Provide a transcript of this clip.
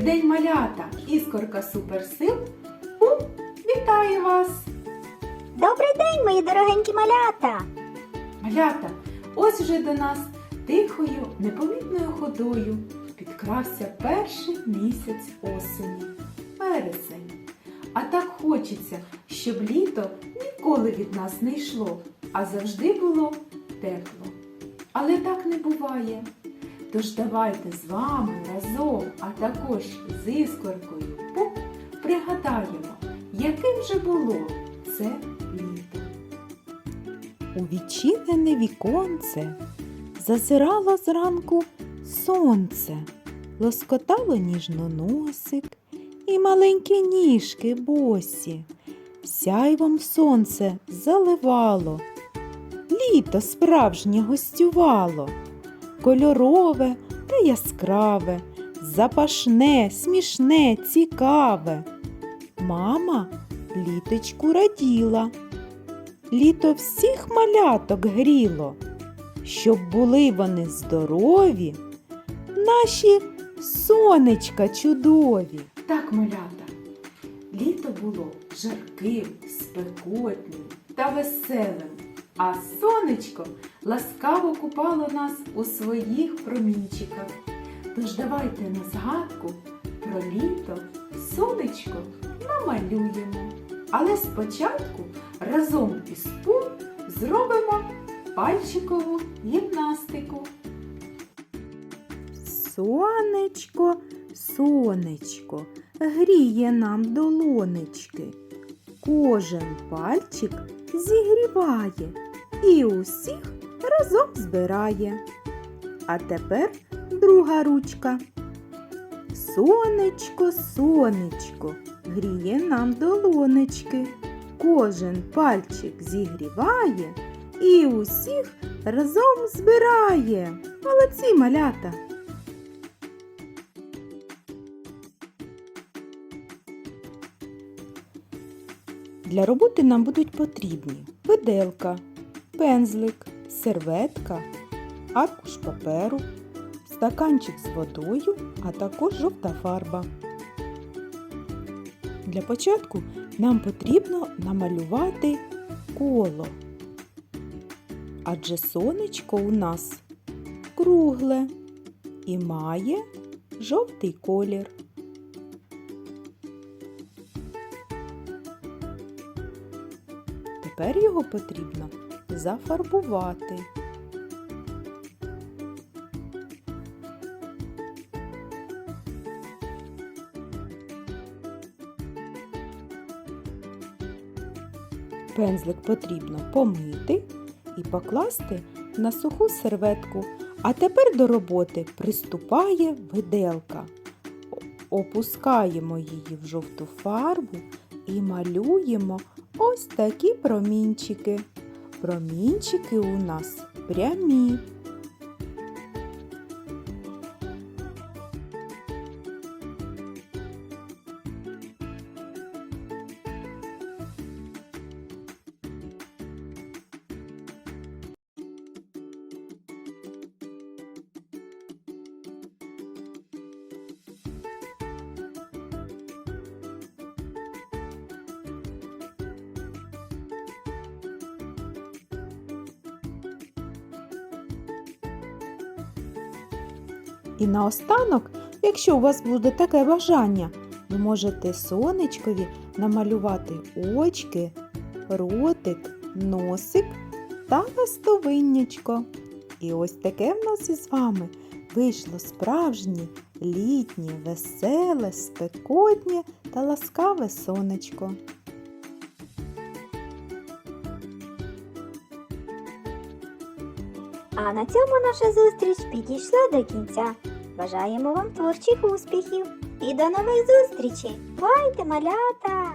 Малята, іскорка суперсил. У, вітаю вас! Добрий день, мої дорогенькі малята! Малята, ось вже до нас тихою, непомітною ходою підкрався перший місяць осені, вересень. А так хочеться, щоб літо ніколи від нас не йшло, а завжди було тепло. Але так не буває. Тож давайте з вами разом, а також з іскоркою Пуп пригадаємо, яким же було це літо. У відчинене віконце зазирало зранку сонце, лоскотало ніжно носик і маленькі ніжки босі. Сяйвом сонце заливало, літо справжнє гостювало, кольорове та яскраве, запашне, смішне, цікаве. Мама літочку раділа літо всіх маляток гріло, щоб були вони здорові, наші сонечка чудові. Так, малята, літо було жарким, спекотним та веселим, а сонечко ласкаво купало нас у своїх промінчиках. Тож давайте на згадку про літо сонечко намалюємо. Але спочатку разом із пум зробимо пальчикову гімнастику. Сонечко, сонечко, гріє нам долонечки. Кожен пальчик зігріває і усіх разом збирає. А тепер друга ручка. Сонечко, сонечко, гріє нам долонечки. Кожен пальчик зігріває і усіх разом збирає. Молодці малята! Для роботи нам будуть потрібні виделка, пензлик, серветка, аркуш паперу, стаканчик з водою, а також жовта фарба. Для початку нам потрібно намалювати коло. Адже сонечко у нас кругле і має жовтий колір. Тепер його потрібно зафарбувати. Пензлик потрібно помити і покласти на суху серветку. А тепер до роботи приступає виделка. Опускаємо її в жовту фарбу і малюємо ось такі промінчики. Промінчики у нас прямі. І наостанок, якщо у вас буде таке бажання, ви можете сонечкові намалювати очки, ротик, носик та ластовиннячко. І ось таке в нас із вами вийшло справжнє, літнє, веселе, спекотнє та ласкаве сонечко. А на цьому наша зустріч підійшла до кінця. Бажаємо вам творчих успіхів і до нових зустрічей! Бувайте, малята!